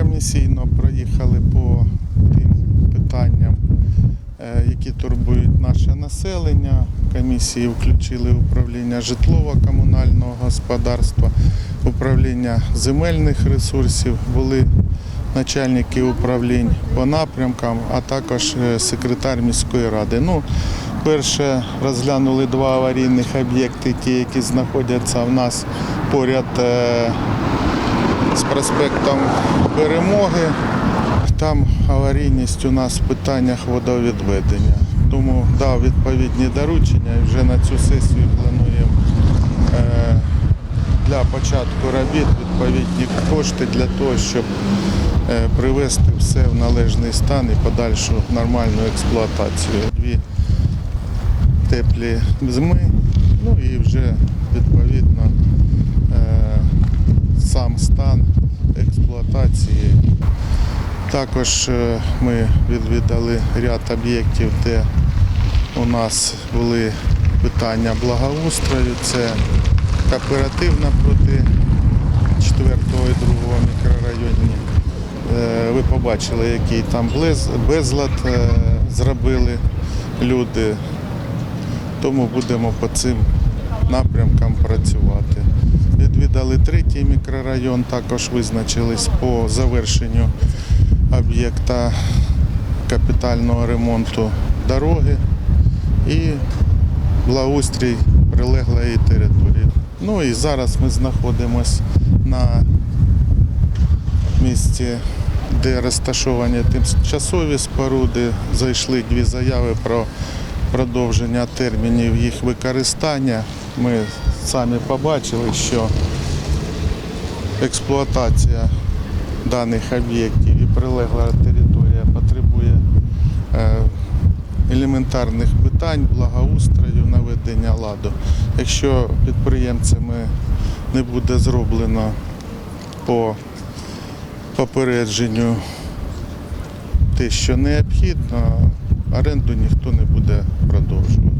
комісійно проїхали по тим питанням, е, які турбують наше населення. Комісії включили управління житлово-комунального господарства, управління земельних ресурсів, були начальники управлінь по напрямкам, а також е, секретар міської ради. Ну, перше розглянули два аварійних об'єкти, ті, які знаходяться в нас поряд е, з проспектом Перемоги. Там аварійність у нас в питаннях водовідведення. Тому дав відповідні доручення і вже на цю сесію плануємо е, для початку робіт відповідні кошти для того, щоб е, привести все в належний стан і подальшу нормальну експлуатацію. Дві теплі зими, ну і вже відповідно е, сам стан експлуатації. Також е, ми відвідали ряд об'єктів, де у нас були питання благоустрою. Це кооператив напроти 4 і 2 мікрорайоні. Е, Ви побачили, який там безлад е, зробили люди. Тому будемо по цим напрямкам працювати. Третій мікрорайон, також визначились по завершенню об'єкта капітального ремонту дороги і благоустрій прилеглої території. Ну і зараз ми знаходимося на місці, де розташовані тимчасові споруди. Зайшли дві заяви про продовження термінів їх використання. Ми самі побачили, що експлуатація даних об'єктів і прилегла територія потребує е, елементарних питань, благоустрою, наведення ладу. Якщо підприємцями не буде зроблено по попередженню те, що необхідно, оренду ніхто не буде продовжувати.